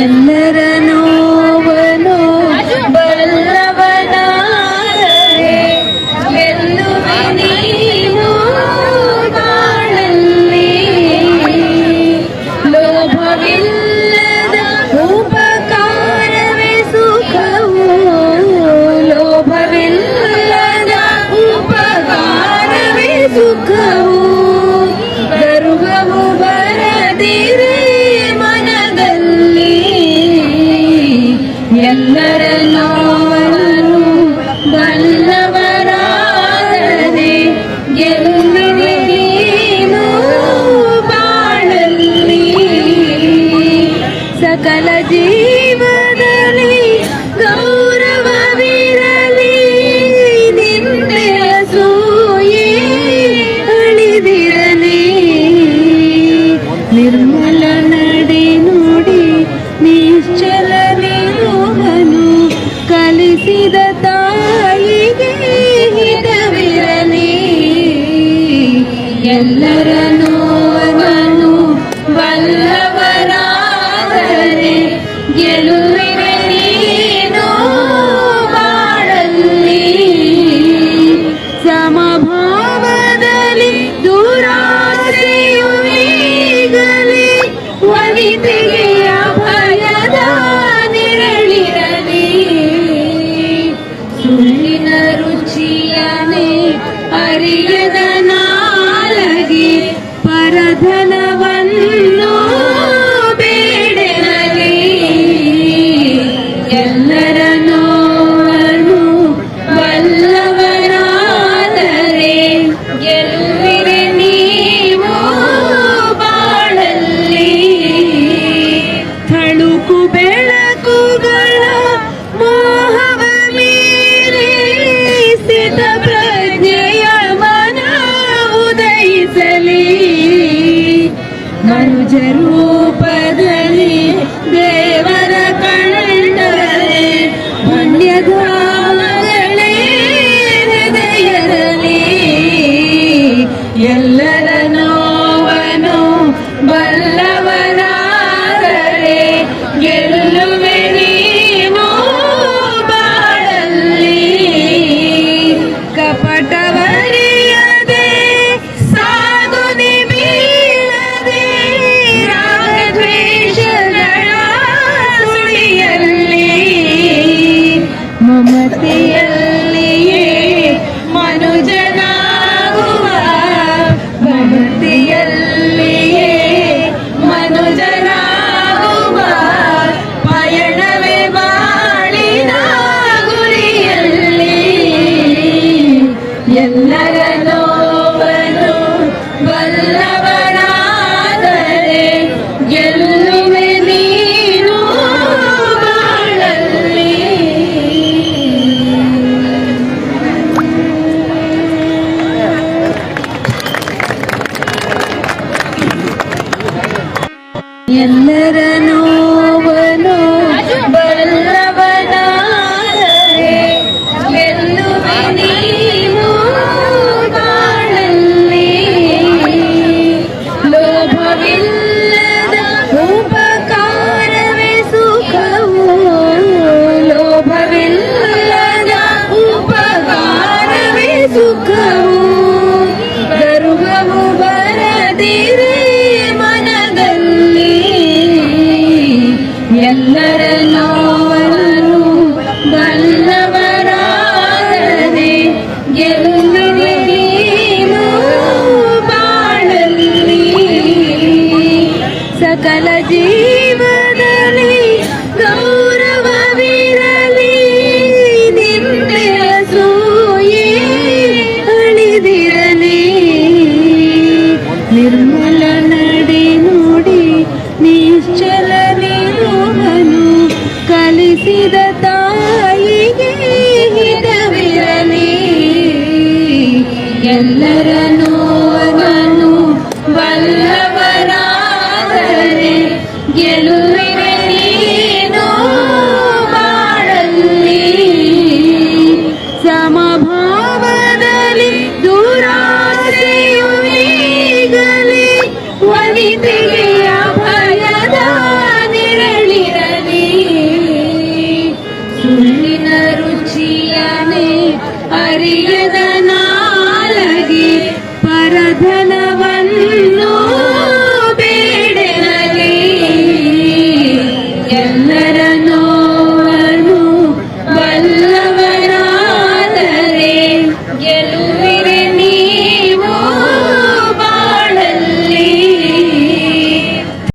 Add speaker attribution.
Speaker 1: ಎಲ್ಲರನ್ನೂ സകല ജീവനലി ഗൗരവ വിരലി നിന്റെ അസൂയേ അളിതിരലി നിർമ്മല നടി നുടി നിശ്ചല ಕಲಿಸಿದ ತಾಯಿಗೆ ಹಿತವಿರಲಿ ಎಲ್ಲರನ್ನು Amen. ರೂಪದಲ್ಲಿ വല്ലരനോവനു വല്ലവനാദരെ ಗೆಲ್ಲುವೆ ನೀನು ಬಾಳಲ್ಲಿ ಎಲ್ಲರನ್ನು Y el ಎಲ್ಲರನ್ನೂ